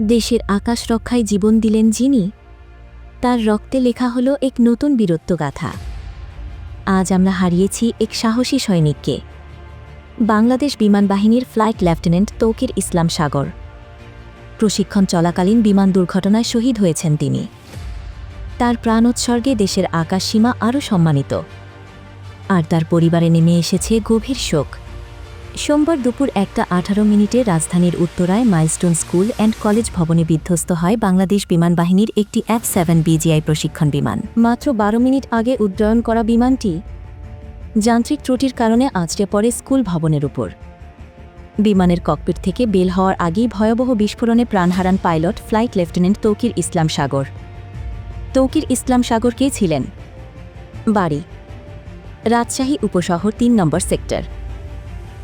দেশের আকাশ রক্ষায় জীবন দিলেন যিনি, তার রক্তে লেখা হলো এক নতুন বীরত্বগাথা। আজ আমরা হারিয়েছি এক সাহসী সৈনিককে। বাংলাদেশ বিমান বাহিনীর ফ্লাইট লেফটেন্যান্ট তৌকির ইসলাম সাগর। প্রশিক্ষণ চলাকালীন বিমান দুর্ঘটনায় শহীদ হয়েছেন তিনি। তার প্রাণোৎসর্গে দেশের আকাশ সীমা আরও সম্মানিত। আর তার পরিবারে নেমে এসেছে গভীর শোক। সোমবার দুপুর একটা আঠারো মিনিটে রাজধানীর উত্তরায় মাইলস্টোন স্কুল অ্যান্ড কলেজ ভবনে বিধ্বস্ত হয় বাংলাদেশ বিমান বাহিনীর একটি এফ সেভেন বিজিআই প্রশিক্ষণ বিমান। মাত্র বারো মিনিট আগে উড্ডয়ন করা বিমানটি যান্ত্রিক ত্রুটির কারণে আঁচড়ে পড়ে স্কুল ভবনের উপর। বিমানের ককপিট থেকে বেল হওয়ার আগেই ভয়াবহ বিস্ফোরণে প্রাণ হারান pilot flight lieutenant Tauqir Islam Sagar. Tauqir Islam Sagar কে ছিলেন? বাড়ি। রাজশাহী উপশহর তিন নম্বর সেক্টর।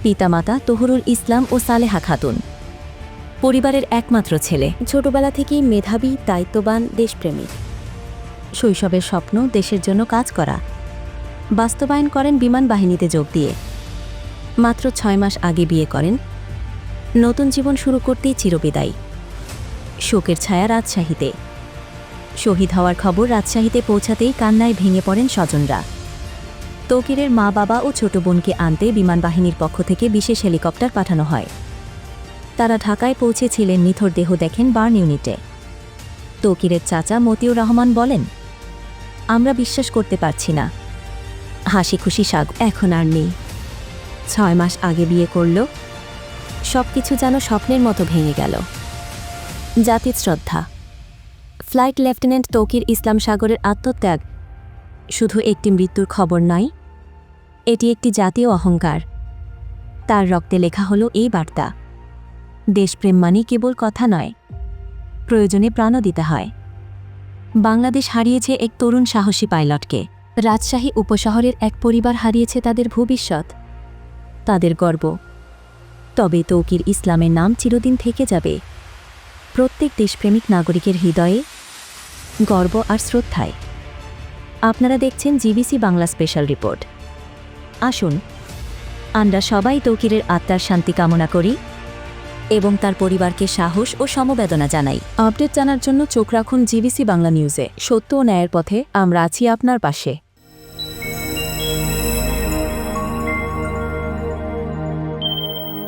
পিতামাতা তহরুল ইসলাম ও সালেহা খাতুন। পরিবারের একমাত্র ছেলে। ছোটবেলা থেকেই মেধাবী, দায়িত্ববান, দেশপ্রেমিক। শৈশবের স্বপ্ন, দেশের জন্য কাজ করা। বাস্তবায়ন করেন বিমান বাহিনীতে যোগ দিয়ে। মাত্র ছয় মাস আগে বিয়ে করেন। নতুন জীবন শুরু করতেই চিরবিদায়ী। শোকের ছায়া রাজশাহীতে। শহীদ হওয়ার খবর রাজশাহীতে পৌঁছাতেই কান্নায় ভেঙে পড়েন স্বজনরা। তৌকিরের মা বাবা ও ছোট বোনকে আনতে বিমান বাহিনীর পক্ষ থেকে বিশেষ হেলিকপ্টার পাঠানো হয়। তারা ঢাকায় পৌঁছেছিলেন, নিথর দেহ দেখেন বার্ন ইউনিটে। তৌকিরের চাচা মতিউর রহমান বলেন, আমরা বিশ্বাস করতে পারছি না। হাসি খুশি সাগ এখন আর নেই। ছয় মাস আগে বিয়ে করল সব কিছু যেন স্বপ্নের মতো ভেঙে গেল। জাতির শ্রদ্ধা। ফ্লাইট লেফটেন্যান্ট তৌকির ইসলাম সাগরের আত্মত্যাগ। শুধু একটি মৃত্যুর খবর নয় এটি একটি জাতীয় অহংকার। তার রক্তে লেখা হলো এই বার্তা। দেশপ্রেম মানে কেবল কথা নয়, প্রয়োজনে প্রাণও দিতে হয়। বাংলাদেশ হারিয়েছে এক তরুণ সাহসী পাইলটকে। রাজশাহী উপশহরের এক পরিবার হারিয়েছে তাদের ভবিষ্যৎ। তাদের গর্ব। তবে তৌকির ইসলামের নাম চিরদিন থেকে যাবে। প্রত্যেক দেশপ্রেমিক নাগরিকের হৃদয়ে গর্ব আর শ্রদ্ধায়। আপনারা দেখছেন জিবিসি বাংলা স্পেশাল রিপোর্ট। আসুন, আমরা সবাই তৌকিরের আত্মার শান্তি কামনা করি এবং তার পরিবারকে সাহস ও সমবেদনা জানাই। আপডেট জানার জন্য চোখ রাখুন জিবিসি বাংলা নিউজে। সত্য ও ন্যায়ের পথে আমরা আছি আপনার পাশে।